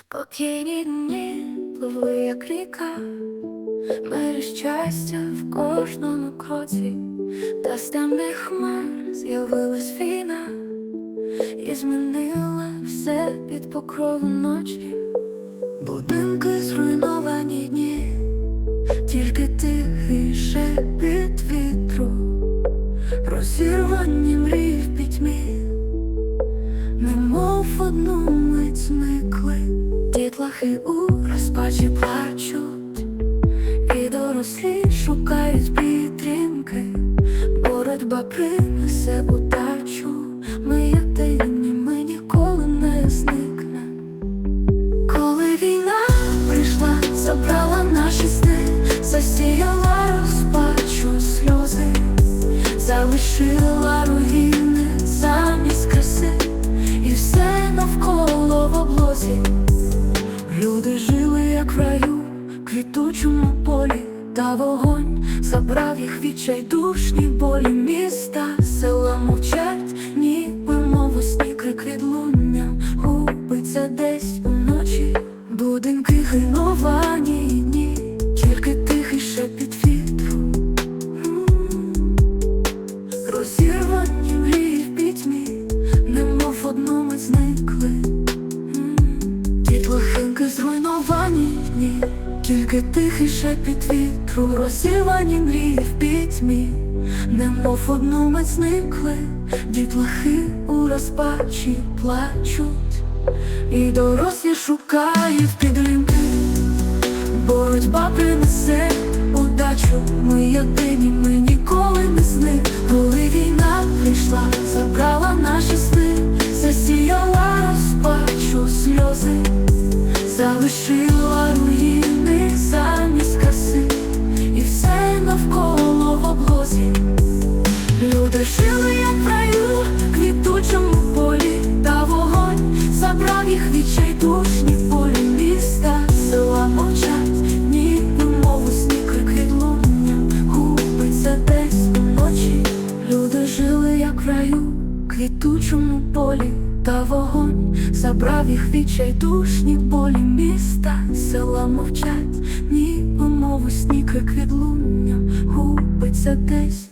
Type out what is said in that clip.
Спокійні дні пливли, як ріка, береш щастя в кожному кроці, та з темних хмар з'явилась війна і змінила все під покровом ночі. Будинки зруйновані в одну мить зникли, дітлахи у розпачі плачуть, і дорослі шукають підтримки, боротьба принесе удачу, ми єдині, ми ніколи не зникнемо. Коли війна прийшла, забрала наші сни, засіяла розпачу сльози, залишила руїни Люди жили, як в раю, квітучому полі, та вогонь забрав їх відчайдушні болі міста, Дітлахинки зруйновані дні, тільки тихий шепіт вітру, розірвані мрії в пітьмі, немов одну мить зникли, дітлахи у розпачі плачуть, і дорослі шукають підтримки, боротьба принесе удачу, ми єдині, полі, та вогонь забрав їх відчайдушні болі міста, села мовчать, ні мову сні крик відлуння, губиться десь.